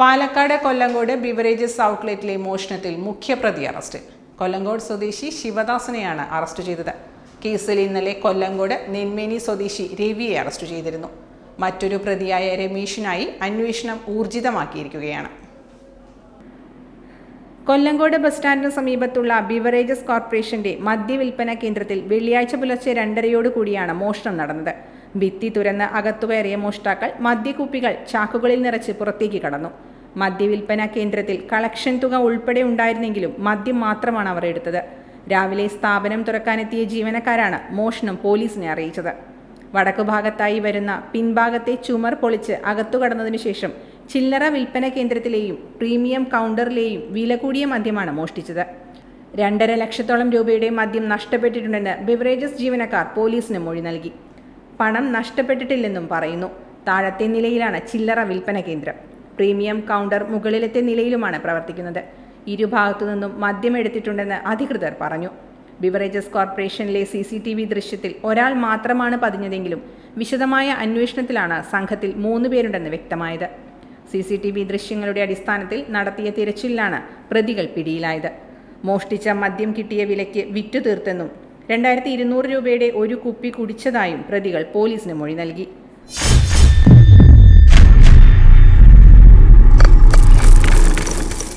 Palakkad Kollengode beverages ഔട്ട്ലെറ്റിലെ മോഷണത്തിൽ മുഖ്യപ്രതി അറസ്റ്റ്. കൊല്ലങ്കോട് സ്വദേശി ശിവദാസനെയാണ് അറസ്റ്റ് ചെയ്തത്. കേസിൽ ഇന്നലെ കൊല്ലങ്കോട് നെന്മേനി സ്വദേശി രവിയെ അറസ്റ്റ് ചെയ്തിരുന്നു. മറ്റൊരു പ്രതിയായ രമേശിനായി അന്വേഷണം ഊർജിതമാക്കിയിരിക്കുകയാണ്. കൊല്ലങ്കോട് ബസ് സ്റ്റാൻഡിന് സമീപത്തുള്ള ബിവറേജസ് കോർപ്പറേഷന്റെ മദ്യവിൽപ്പന കേന്ദ്രത്തിൽ വെള്ളിയാഴ്ച പുലർച്ചെ രണ്ടരയോടുകൂടിയാണ് മോഷണം നടന്നത്. ഭിത്തി തുരന്ന് അകത്തുകയറിയ മോഷ്ടാക്കൾ മദ്യക്കുപ്പികൾ ചാക്കുകളിൽ നിറച്ച് പുറത്തേക്ക് കടന്നു. മദ്യവിൽപ്പന കേന്ദ്രത്തിൽ കളക്ഷൻ തുക ഉൾപ്പെടെ ഉണ്ടായിരുന്നെങ്കിലും മദ്യം മാത്രമാണ് അവർ എടുത്തത്. രാവിലെ സ്ഥാപനം തുറക്കാനെത്തിയ ജീവനക്കാരാണ് മോഷണം പോലീസിനെ അറിയിച്ചത്. വടക്കു ഭാഗത്തായി വരുന്ന പിൻഭാഗത്തെ ചുമർ പൊളിച്ച് അകത്തു കടന്നതിനു ശേഷം ചില്ലറ വിൽപ്പന കേന്ദ്രത്തിലെയും പ്രീമിയം കൗണ്ടറിലെയും വില കൂടിയ മദ്യമാണ് മോഷ്ടിച്ചത്. രണ്ടര ലക്ഷത്തോളം രൂപയുടെ മദ്യം നഷ്ടപ്പെട്ടിട്ടുണ്ടെന്ന് ബിവറേജസ് ജീവനക്കാർ പോലീസിന് മൊഴി നൽകി. പണം നഷ്ടപ്പെട്ടിട്ടില്ലെന്നും പറയുന്നു. താഴത്തെ നിലയിലാണ് ചില്ലറ വിൽപ്പന കേന്ദ്രം. പ്രീമിയം കൗണ്ടർ മുകളിലത്തെ നിലയിലുമാണ് പ്രവർത്തിക്കുന്നത്. ഇരുഭാഗത്തു നിന്നും മദ്യം എടുത്തിട്ടുണ്ടെന്ന് അധികൃതർ പറഞ്ഞു. ബിവറേജസ് കോർപ്പറേഷനിലെ സി സി ടി വി ദൃശ്യത്തിൽ ഒരാൾ മാത്രമാണ് പതിഞ്ഞതെങ്കിലും വിശദമായ അന്വേഷണത്തിലാണ് സംഘത്തിൽ മൂന്ന് പേരുണ്ടെന്ന് വ്യക്തമായത്. സി സി ടി വി ദൃശ്യങ്ങളുടെ അടിസ്ഥാനത്തിൽ നടത്തിയ തിരച്ചിലാണ് പ്രതികൾ പിടിയിലായത്. മോഷ്ടിച്ച മദ്യം കിട്ടിയ വിലയ്ക്ക് വിറ്റു തീർത്തെന്നും രണ്ടായിരത്തി ഇരുന്നൂറ് രൂപയുടെ ഒരു കുപ്പി കുടിച്ചതായും പ്രതികൾ പോലീസിന് മൊഴി നൽകി.